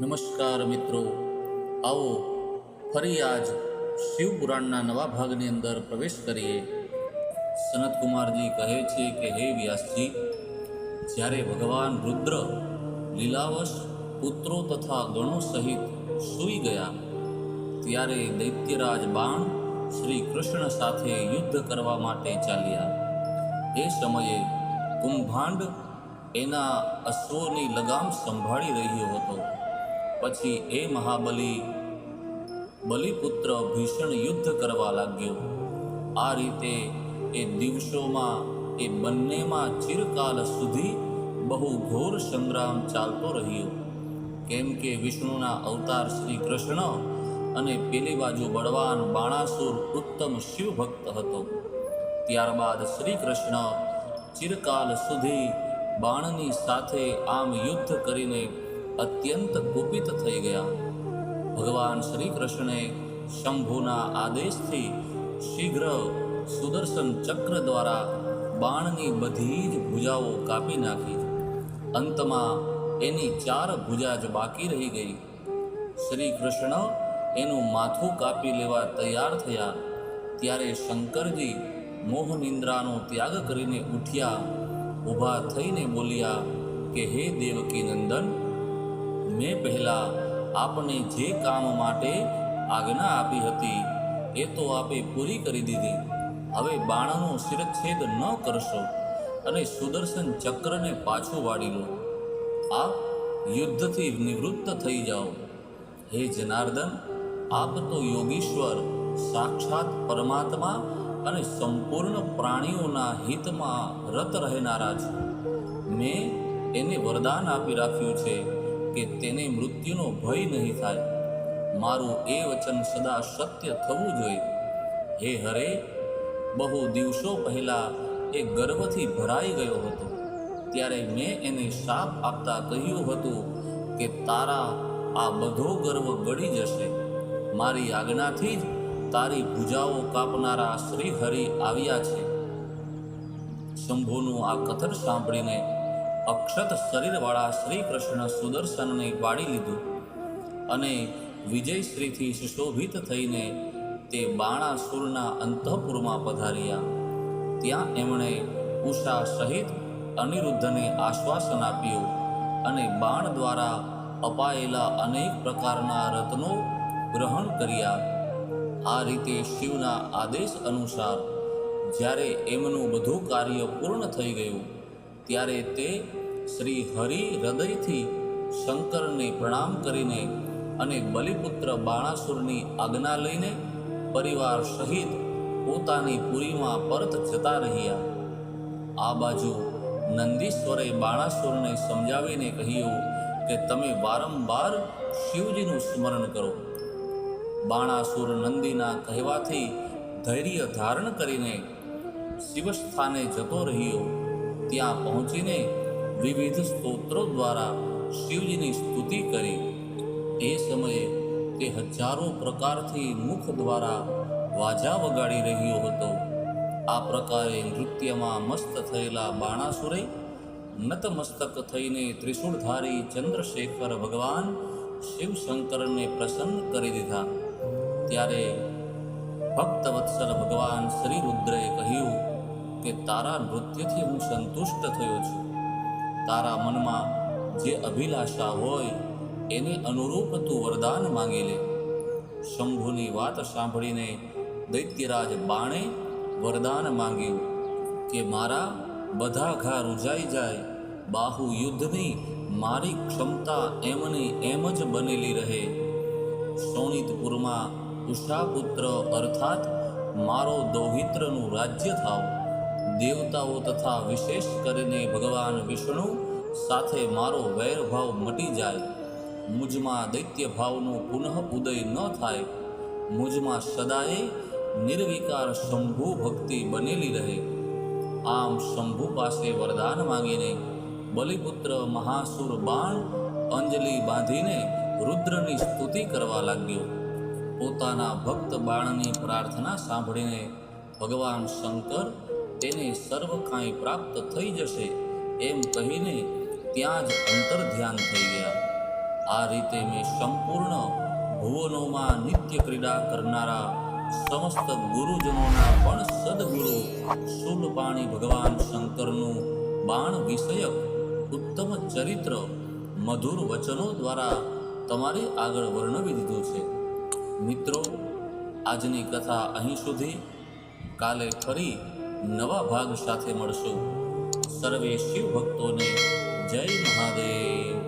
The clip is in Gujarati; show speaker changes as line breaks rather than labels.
નમસ્કાર મિત્રો. આવો ફરી આજ શિવપુરાણના નવા ભાગની અંદર પ્રવેશ કરીએ. સનતકુમારજી કહે છે કે, હે વ્યાસજી, જ્યારે ભગવાન રુદ્ર લીલાવશ પુત્રો તથા ગણો સહિત સૂઈ ગયા, ત્યારે દૈત્યરાજ બાણ શ્રી કૃષ્ણ સાથે યુદ્ધ કરવા માટે ચાલ્યા. એ સમયે કુંભાંડ એના અશ્વોની લગામ સંભાળી રહ્યો હતો. પછી એ મહાબલી બલિપુત્ર ભીષણ યુદ્ધ કરવા લાગ્યો. આ રીતે એ દિવસોમાં એ બંનેમાં ચિરકાલ સુધી બહુ ઘોર સંગ્રામ ચાલતો રહ્યો. કેમ કે વિષ્ણુના અવતાર શ્રી કૃષ્ણ અને પેલી બાજુ બળવાન બાણાસુર ઉત્તમ શિવભક્ત હતો. ત્યારબાદ શ્રી કૃષ્ણ ચિરકાલ સુધી બાણની સાથે આમ યુદ્ધ કરીને અત્યંત કુપિત થઈ ગયા. ભગવાન શ્રી કૃષ્ણે શંભુના આદેશથી શીઘ્ર સુદર્શન ચક્ર દ્વારા બાણની બધી જ ભુજાઓ કાપી નાખી. અંતમાં એની ચાર ભુજા જ બાકી રહી ગઈ. શ્રી કૃષ્ણ એનું માથું કાપી લેવા તૈયાર થયા. ત્યારે શંકરજી મોહનિંદ્રાનો ત્યાગ કરીને ઉઠ્યા. ઊભા થઈને બોલ્યા કે, હે દેવકી નંદન મેં પહેલાં આપને જે કામ માટે આજ્ઞા આપી હતી, એ તો આપે પૂરી કરી દીધી. હવે બાણનો શિરચ્છેદ ન કરશો અને સુદર્શન ચક્રને પાછું વાળી લો. આપ યુદ્ધથી નિવૃત્ત થઈ જાઓ. હે જનાર્દન, આપ તો યોગીશ્વર, સાક્ષાત પરમાત્મા અને સંપૂર્ણ પ્રાણીઓના હિતમાં રત રહેનારા છો. મેં એને વરદાન આપી રાખ્યું છે. કે તેને મૃત્યુનો ભય નહીં થાય. મારું એ વચન સદા સત્ય થવું જોઈએ. હે હરે, બહુ દિવસો પહેલાં એ ગર્વથી ભરાઈ ગયો હતો. ત્યારે મેં એને શાપ આપતા કહ્યું હતું કે તારા આ બધો ગર્વ ગળી જશે. મારી આજ્ઞાથી જ તારી ભુજાઓ કાપનારા શ્રી હરિ આવ્યા છે. શંભુનું આ કથન સાંભળીને અક્ષત શરીરવાળા શ્રી કૃષ્ણ સુદર્શનને પાડી લીધું અને વિજયશ્રીથી સુશોભિત થઈને તે બાણાસુરના અંતઃપુરમાં પધાર્યા. ત્યાં એમણે ઉષા સહિત અનિરુદ્ધને આશ્વાસન આપ્યું અને બાણ દ્વારા અપાયેલા અનેક પ્રકારના રત્નો ગ્રહણ કર્યા. આ રીતે શિવના આદેશ અનુસાર જ્યારે એમનું બધું કાર્ય પૂર્ણ થઈ ગયું ત્યારે તે શ્રી હરિ હૃદયથી શંકરને પ્રણામ કરીને અને બલિપુત્ર બાણાસુરની આજ્ઞા લઈને પરિવાર સહિત પોતાની પુરીમાં પરત જતા રહ્યા. આ બાજુ નંદીશ્વરે બાણાસુરને સમજાવીને કહ્યું કે તમે વારંવાર શિવજીનું સ્મરણ કરો. બાણાસુર નંદીના કહેવાથી ધૈર્ય ધારણ કરીને શિવસ્થાને જતો રહ્યો. ત્યાં પહોંચીને વિવિધ સ્તોત્રો દ્વારા શિવજીની સ્તુતિ કરી. એ સમયે તે હજારો પ્રકારથી મુખ દ્વારા વાજા વગાડી રહ્યો હતો. આ પ્રકારે નૃત્યમાં મસ્ત થયેલા બાણાસુરે, નતમસ્તક થઈને ત્રિશૂળધારી ચંદ્રશેખર ભગવાન શિવશંકરને પ્રસન્ન કરી દીધા. ત્યારે ભક્તવત્સલ ભગવાન શ્રી રુદ્રએ કહ્યું કે તારા નૃત્યથી હું સંતુષ્ટ થયો છું. તારા મનમાં જે અભિલાષા હોય, એને અનુરૂપ તું વરદાન માંગી લે. શંભુની વાત સાંભળીને દૈત્યરાજ બાણે વરદાન માંગ્યું કે મારા બધા ઘા રૂજાઈ જાય, બાહુ યુદ્ધની મારી ક્ષમતા એમની એમ જ બનેલી રહે. સોનિતપુરમાં ઉષાપુત્ર અર્થાત મારો દૌહિત્રનું રાજ્ય થાવ. દેવતાઓ તથા વિશેષ કરીને ભગવાન વિષ્ણુ સાથે મારો વૈરભાવ મટી જાય. મુજમાં દૈત્ય ભાવનો પુનઃ ઉદય ન થાય. મુજમાં સદાએ નિર્વિકાર શંભુ ભક્તિ બનેલી રહે. આમ શંભુ પાસે વરદાન માંગીને બલિપુત્ર મહાસુર બાણ અંજલિ બાંધીને રુદ્રની સ્તુતિ કરવા લાગ્યો. પોતાના ભક્ત બાણની પ્રાર્થના સાંભળીને ભગવાન શંકર તેને સર્વ કાંઈ પ્રાપ્ત થઈ જશે એમ કહીને ત્યાં જ અંતર ધ્યાન થઈ ગયા. આ રીતે મેં સંપૂર્ણ ભુવનોમાં નિત્ય ક્રીડા કરનારા સમસ્ત ગુરુજનોના પણ સદગુરુ શૂલપાણી ભગવાન શંકરનું બાણ વિષયક ઉત્તમ ચરિત્ર મધુર વચનો દ્વારા તમારી આગળ વર્ણવી દીધું છે. મિત્રો, આજની કથા અહીં સુધી. કાલે ફરી નવા ભાગ સાથે મળશું. સર્વે શિવ ભક્તોને જય મહાદેવ.